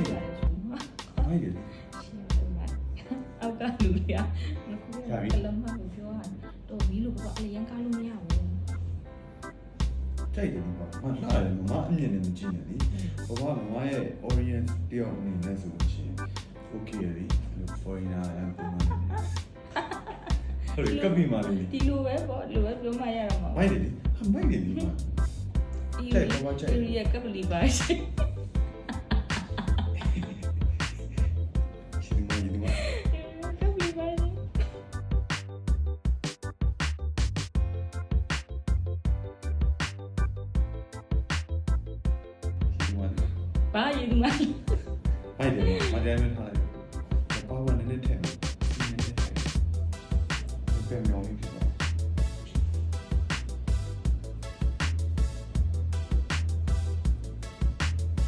ဒီရတယ်ဆိုဝိုက်တယ်လေအောက်ကလူတွေကငါကလမ်းမကိုပြောတာတော့မီးလို့ကအလျံကားလို့မရဘူးကြိုက်တယ်ဒီပေါ့မလှတယ်မမအမြင်နဲ့မကြည့်နဲ့လေဘဘမမရဲ့ orient တယောက်အနေနဲ့ဆိုလို့ရှိရင် okay လေ foreigner အမ်ပုံမှန်ဟုတ်ကဲ့ကပ်ပြီးမှလေဒီလိုပဲပေါ့လိုပဲပြောမှရတော့မှာဝိုက်တယ်လေဟာဝိုက်တယ်လေမဒီရကပလီပါရှိရှင် ဘာရည်ဒီမှာဝိုက်တယ်မကြမ်းမထားလိုက်ပါဝါနဲ့နဲ့ထဲနည်းနည်းထဲပြန်မြောင်းနေဖြစ်တော့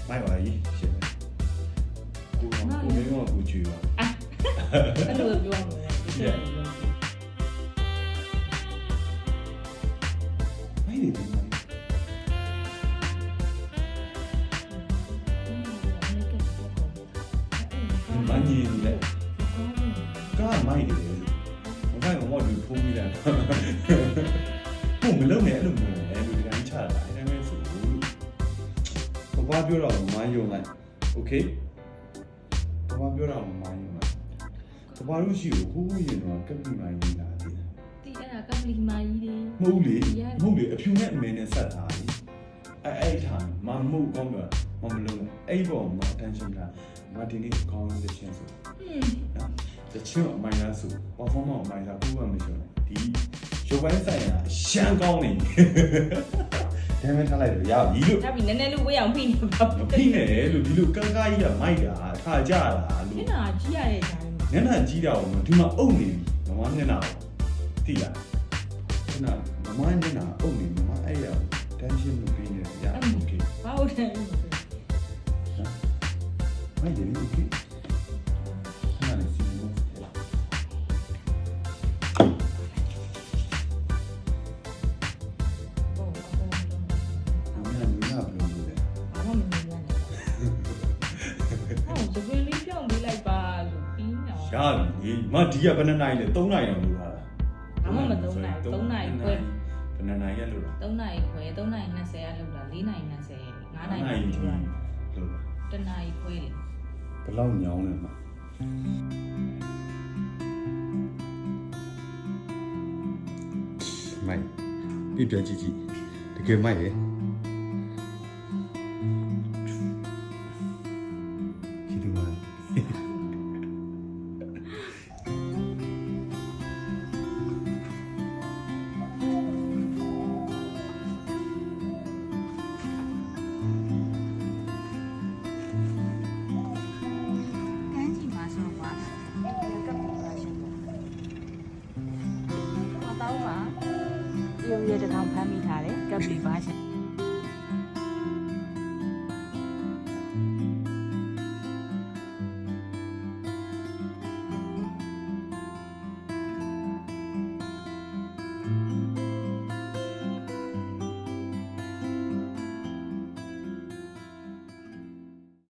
မိုက်ပါကြီးရှင်ကိုကိုမင်းကကိုကြွေပါအဲ့လိုပြောမှာမိုက်တယ် ဒီမှာ မညီလေကားမိုက်တယ်လေမမိုက်ဘောလူဖုံးမိတာဘုံမလုံးနဲ့အဲ့လိုမျိုးလေလူတိုင်းချတာအဲ့ဒါမျိုးဆိုလို့ဘာပြောတော့မယုံလိုက်โอเคဘာပြောတော့မယုံလိုက်ဘာလို့ရှိကိုဟိုးရင်တော့ကပ်ပြီးမှရေးလာတယ် ဒီအဲ့ဒါကပလီမာကြီးလေး မဟုတ်လေမဟုတ်လေအဖြူနဲ့အမဲနဲ့ဆက်ထားတယ် ေ အဲ့အဲ့ထားမမဟုတ်ကောင်းတော့မမလုံးအဲ့ပေါ်မှာ attention ထားငါဒီနေ့ကောင်းတဲ့ချင်းဆိုဟင်းနော်တချင်းအမိုင်းလားဆို performance အမိုင်းလားကိုယ်ကမရှိဘူးဒီရုပ်ပိုင်းဆိုင်ရာရှမ်းကောင်းနေတယ်ဒါမှထားလိုက်တော့ရပြီလို့ဒါပြီးနည်းနည်းလေးဝေးအောင်ဖိနေပါမဖိနဲ့လို့ဒီလိုကန်းကားကြီးကမိုက်တာခါကြတာလို့မျက်နှာကြီးရတဲ့ဂျာတ်မျက်နှာကြီးတာကိုဒီမှာအုပ်နေပြီမမမျက်နှာကိုသိလားမျက်နှာမမမျက်နှာအုပ်နေမမ ဘာဟုတ်တယ်မိုက်တယ် okay ခဏလေးစီးလို့အမေကလူနာဘယ်လိုလဲဘာမှမမြင်ရနဲ့ဟုတ်သပင်းလေးပြောင်းပေးလိုက်ပါလို့ပြီးနေအောင်ရပြီမဒီကဘယ်နှစ်နိုင်လဲ3နိုင်အောင်လုပ်တာဘာမှမသုံးနိုင်3နိုင်ခွဲဘယ်နှစ်နိုင်ရလို့လား3နိုင်ခွဲ3နိုင်20ရလောက်တာ4နိုင်20 5နိုင်နိုင်20ပြီလို့တနိုင်ခွဲလေဘယ်လောက်ညောင်းလဲမှာမိုက်ပြပြကြည့်ကြည့်တကယ်မိုက်လေဒီလိုမို ရဲ့တကောင်ဖမ်းမိထားတဲ့ကပ်ပလီပါရှင်